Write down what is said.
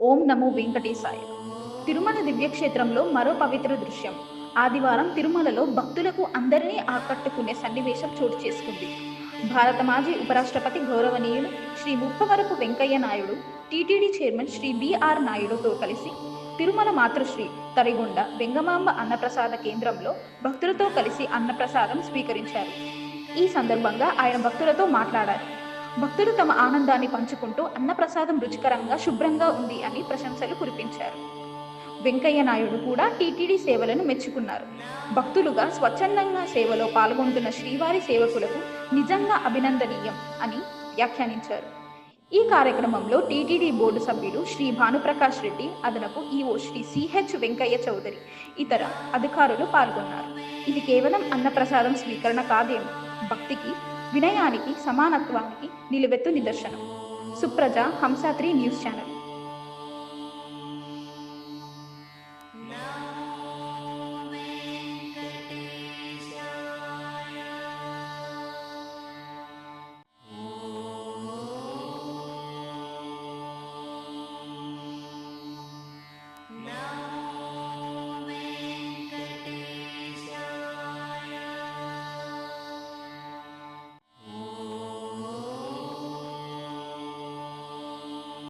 ఓం నమో వెంకటేశాయ. తిరుమల దివ్యక్షేత్రంలో మరో పవిత్ర దృశ్యం. ఆదివారం తిరుమలలో భక్తులకు అందరినీ ఆకట్టుకునే సన్నివేశం చోటు చేసుకుంది. భారత మాజీ ఉపరాష్ట్రపతి గౌరవనీయులు Shri Muppavarapu Venkaiah Naidu TTD chairman Shri BR నాయుడుతో కలిసి తిరుమల మాతృశ్రీ తరిగొండ వెంగమాంబ అన్నప్రసాద కేంద్రంలో భక్తులతో కలిసి అన్నప్రసాదం స్వీకరించారు. ఈ సందర్భంగా ఆయన భక్తులతో మాట్లాడారు. భక్తులు తమ ఆనందాన్ని పంచుకుంటూ అన్నప్రసాదం రుచికరంగా శుభ్రంగా ఉంది అని ప్రశంసలు కురిపించారు. వెంకయ్య నాయుడు కూడా టీటీడీ సేవలను మెచ్చుకున్నారు. భక్తులుగా స్వచ్ఛందంగా సేవలో పాల్గొంటున్న శ్రీవారి సేవకులకు నిజంగా అభినందనీయం అని వ్యాఖ్యానించారు. ఈ కార్యక్రమంలో టీటీడీ బోర్డు సభ్యులు శ్రీ భానుప్రకాష్ రెడ్డి అదనపు ఈఓ శ్రీ సిహెచ్ వెంకయ్య చౌదరి ఇతర అధికారులు పాల్గొన్నారు. ఇది కేవలం అన్నప్రసాదం స్వీకరణ కాదేమో. భక్తికి వినయానికి సమానత్వానికి నిలువెత్తు నిదర్శనం. Supraja Hamsatri news channel.